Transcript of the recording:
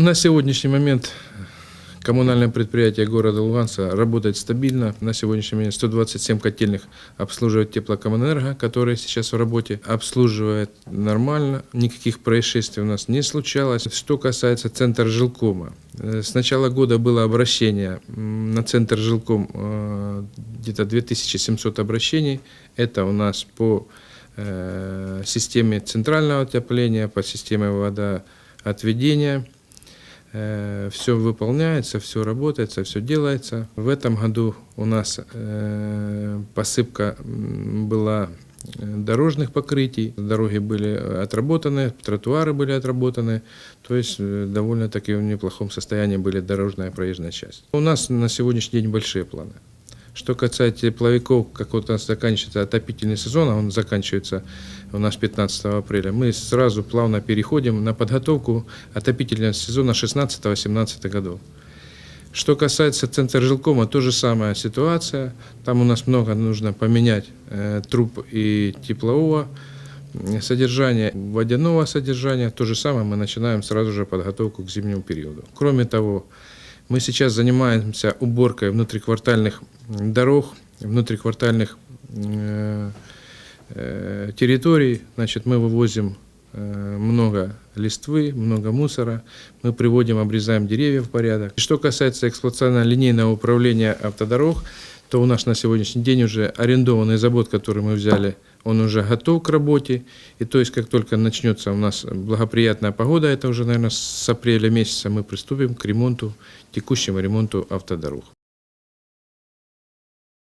На сегодняшний момент коммунальное предприятие города Луганска работает стабильно. На сегодняшний момент 127 котельных обслуживает теплокоммунэнерго, которые сейчас в работе. Обслуживает нормально, никаких происшествий у нас не случалось. Что касается центра жилкома. э, С начала года было обращение на центр жилком э, где-то 2700 обращений. Это у нас по э, системе центрального отопления, по системе водоотведения. Все выполняется, все работается, все делается. В этом году у нас э, посыпка была э, дорожных покрытий, дороги были отработаны, тротуары были отработаны, то есть э, довольно-таки в неплохом состоянии были дорожная проезжая часть. У нас на сегодняшний день большие планы. Что касается тепловиков, как вот у нас заканчивается отопительный сезон, а он заканчивается у нас 15 апреля, мы сразу плавно переходим на подготовку отопительного сезона 16-17 годов. Что касается центра жилкома, то же самая ситуация. Там у нас много нужно поменять э, труб и теплового содержания, водяного содержания. То же самое мы начинаем сразу же подготовку к зимнему периоду. Кроме того, мы сейчас занимаемся уборкой внутриквартальных дорог, внутриквартальных э, э, территорий. Значит, мы вывозим э, много листвы, много мусора. Мы приводим, обрезаем деревья в порядок. Что касается эксплуатационно-линейного управления автодорог, то у нас на сегодняшний день уже арендованный завод, который мы взяли, он уже готов к работе. И то есть, как только начнется у нас благоприятная погода, это уже, наверное, с апреля месяца мы приступим к ремонту, текущему ремонту автодорог.